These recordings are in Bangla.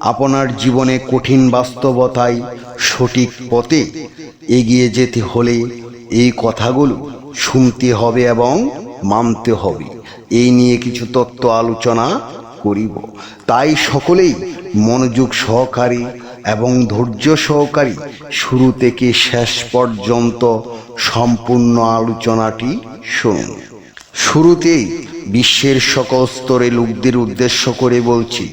আপনার জীবনে কঠিন বাস্তবতায় সঠিক পথে এগিয়ে যেতে হলে এই কথাগুলো শুনতে হবে এবং মানতে হবে। এই নিয়ে কিছু তত্ত্ব আলোচনা করিব। তাই সকলেই মনোযোগ সহকারী এবং ধৈর্য সহকারী শুরু থেকে শেষ পর্যন্ত সম্পূর্ণ আলোচনাটি শুনুন। শুরুতেই বিশ্বের সকল স্তরে লোকদের উদ্দেশ্য করে বলছি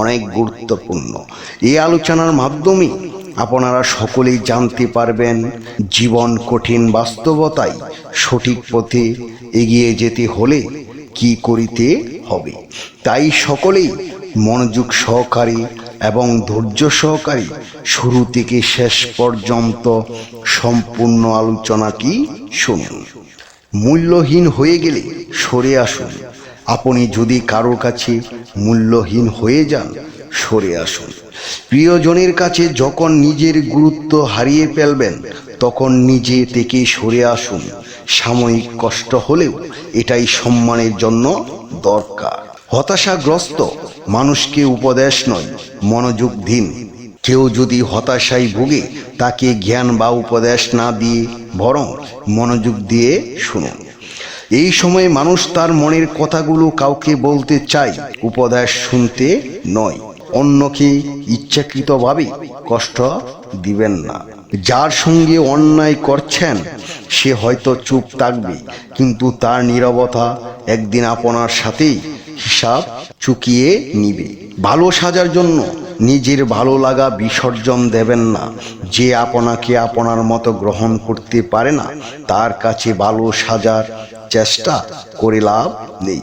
অনেক গুরুত্বপূর্ণ। এই আলোচনার মাধ্যমে আপনারা সকলেই জানতে পারবেন জীবন কঠিন বাস্তবতায় সঠিক পথে এগিয়ে যেতে হলে কি করিতে হবে। তাই সকলেই মনোযোগ সহকারী এবং ধৈর্য সহকারী শুরু থেকে শেষ পর্যন্ত সম্পূর্ণ আলোচনাটি শুনুন। মূল্যহীন হয়ে গেলে সরে আসুন। আপনি যদি কারও কাছে মূল্যহীন হয়ে যান, সরে আসুন। প্রিয়জনের কাছে যখন নিজের গুরুত্ব হারিয়ে ফেলবেন, তখন নিজে থেকে সরে আসুন। সাময়িক কষ্ট হলেও এটাই সম্মানের জন্য দরকার। হতাশাগ্রস্ত মানুষকে উপদেশ নয়, মনোযোগ দিন। কেউ যদি হতাশায় ভুগে, তাকে জ্ঞান বা উপদেশ না দিয়ে বরং মনোযোগ দিয়ে শুনুন। এই সময় মানুষ তার মনের কথাগুলো কাউকে বলতে চায়, উপদেশ শুনতে নয়। অন্যকে ইচ্ছাকৃতভাবে কষ্ট দিবেন না। যার সঙ্গে অন্যায় করছেন, সে হয়তো চুপ থাকবে, কিন্তু তার নীরবতা একদিন আপনার সাথেই হিসাব চুকিয়ে নিবে। ভালো সাজার জন্য নিজের ভালো লাগা বিসর্জন দেবেন না। যে আপনাকে আপনার মতো গ্রহণ করতে পারে না, তার কাছে ভালো সাজার চেষ্টা করে লাভ নেই।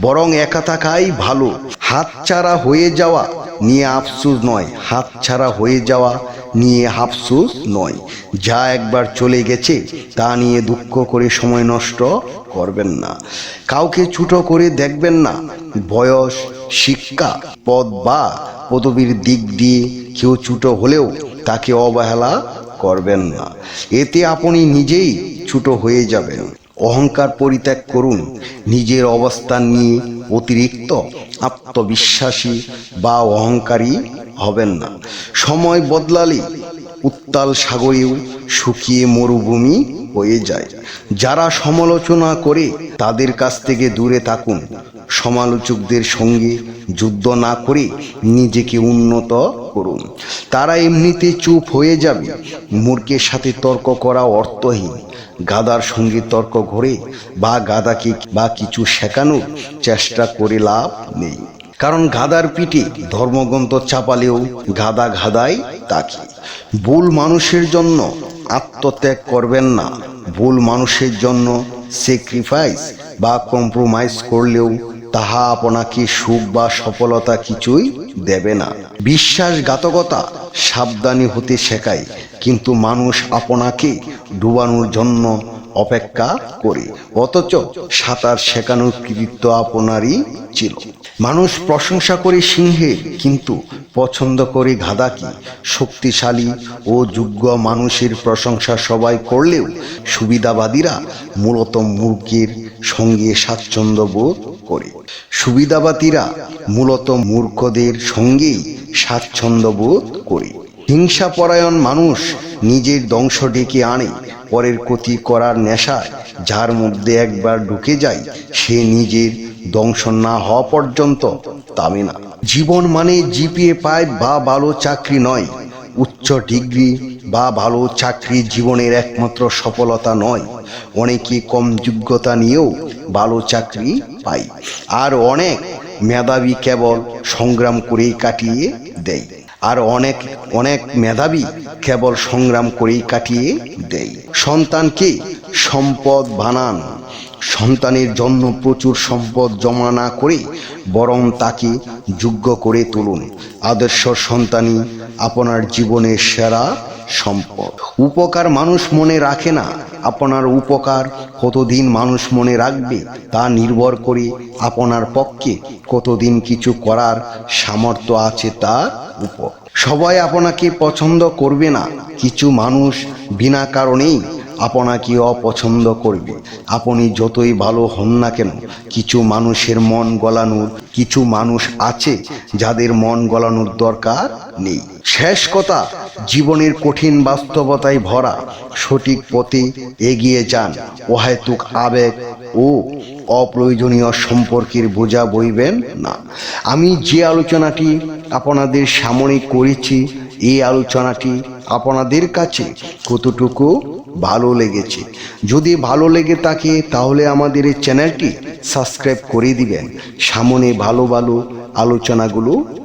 বরং একা থাকাই ভালো। হাতছাড়া হয়ে যাওয়া নিয়ে আফসুস নয়। হাতছাড়া হয়ে যাওয়া নিয়ে আফসুস নয়। যা একবার চলে গেছে, তা নিয়ে দুঃখ করে সময় নষ্ট করবেন না। কাউকে ছুটো করে দেখবেন না। বয়স, শিক্ষা, পদ বা পদবীর দিক দিয়ে কেউ ছুটো হলেও তাকে অবহেলা করবেন না। এতে আপনি নিজেই ছুটো হয়ে যাবেন। অহংকার পরিত্যাগ করুন। নিজের অবস্থান নিয়ে অতিরিক্ত আত্মবিশ্বাসী বা অহংকারী হবেন না। সময় বদলালে উত্তাল সাগরেও শুকিয়ে মরুভূমি হয়ে যায়। যারা সমালোচনা করে তাদের কাছ থেকে দূরে থাকুন। সমালোচকদের সঙ্গে যুদ্ধ না করে নিজেকে উন্নত করুন। তারা এমনিতে চুপ হয়ে যাবে। মূর্খের সাথে তর্ক করা অর্থহীন। গাদার সঙ্গে তর্ক ঘরে বা গাদাকে বা কিছু শেখানোর চেষ্টা করে লাভ নেই। কারণ গাদার পিঠে ধর্মগ্রন্থ চাপালেও গাদা গাদাই তাকে। ভুল মানুষের জন্য আত্মত্যাগ করবেন না। ভুল মানুষের জন্য স্যাক্রিফাইস বা কম্প্রোমাইজ করলেও তাহা আপনাকে সুখ বা সফলতা কিছুই দেবে না। বিশ্বাসঘাতকতা সাবধানী হতে শেখায়, কিন্তু মানুষ আপনাকে ডুবানোর জন্য অপেক্ষা করে, অথচ সাঁতার শেখানোর কৃতিত্ব আপনারই ছিল। মানুষ প্রশংসা করে সিংহের কিন্তু পছন্দ করে গাধাকে শক্তিশালী ও যোগ্য মানুষের প্রশংসা সবাই করলেও সুবিধাবাদীরা মূলত মূর্খের সঙ্গে স্বাচ্ছন্দ্য বোধ করে। সুবিধাবাদীরা মূলত মূর্খদের সঙ্গেই স্বাচ্ছন্দ্য বোধ করে। হিংসাপরায়ণ মানুষ নিজের ধ্বংস ডেকে আনে, পরের ক্ষতি করার নেশায় যার মধ্যে একবার ঢুকে যায়, সে নিজের ধ্বংস না হওয়া পর্যন্ত তাবে না। জীবন মানে জিপিএ পায় বা ভালো চাকরি নয় উচ্চ ডিগ্রি বা ভালো চাকরি জীবনের একমাত্র সফলতা নয়। অনেকে কম যোগ্যতা নিয়েও ভালো চাকরি পায় আর অনেক মেধাবী কেবল সংগ্রাম করেই কাটিয়ে দেয় আর অনেক অনেক মেধাবী কেবল সংগ্রাম করেই কাটিয়ে দেয়। সন্তানকে সম্পদ বানান সন্তানের জন্য প্রচুর সম্পদ জমা না করে বরং তাকে যোগ্য করে তুলুন। আদর্শ সন্তানই আপনার জীবনের সেরা সম্পদ। উপকার মানুষ মনে রাখে না, আপনার উপকার কতদিন মানুষ মনে রাখবে তা নির্ভর করে আপনার পক্ষে কতদিন কিছু করার সামর্থ্য আছে তার উপর। সবাই আপনাকে পছন্দ করবে না, কিছু মানুষ বিনা কারণেই আপনাকে অপছন্দ করবে। আপনি যতই ভালো হন না কেন, কিছু মানুষের মন গলানোর, কিছু মানুষ আছে যাদের মন গলানোর দরকার নেই। শেষ কথা, জীবনের কঠিন বাস্তবতায় ভরা সঠিক পথে এগিয়ে যান। অহেতুক আবেগ ও অপ্রয়োজনীয় সম্পর্কের বোঝা বইবেন না। আমি যে আলোচনাটি আপনাদের সামনে করেছি এই আলোচনাটি আপনাদের কাছে কতটুকু ভালো লেগেছে? যদি ভালো লেগে থাকে, তাহলে আমাদের এই চ্যানেলটি সাবস্ক্রাইব করে দিবেন। সামনে ভালো ভালো আলোচনাগুলো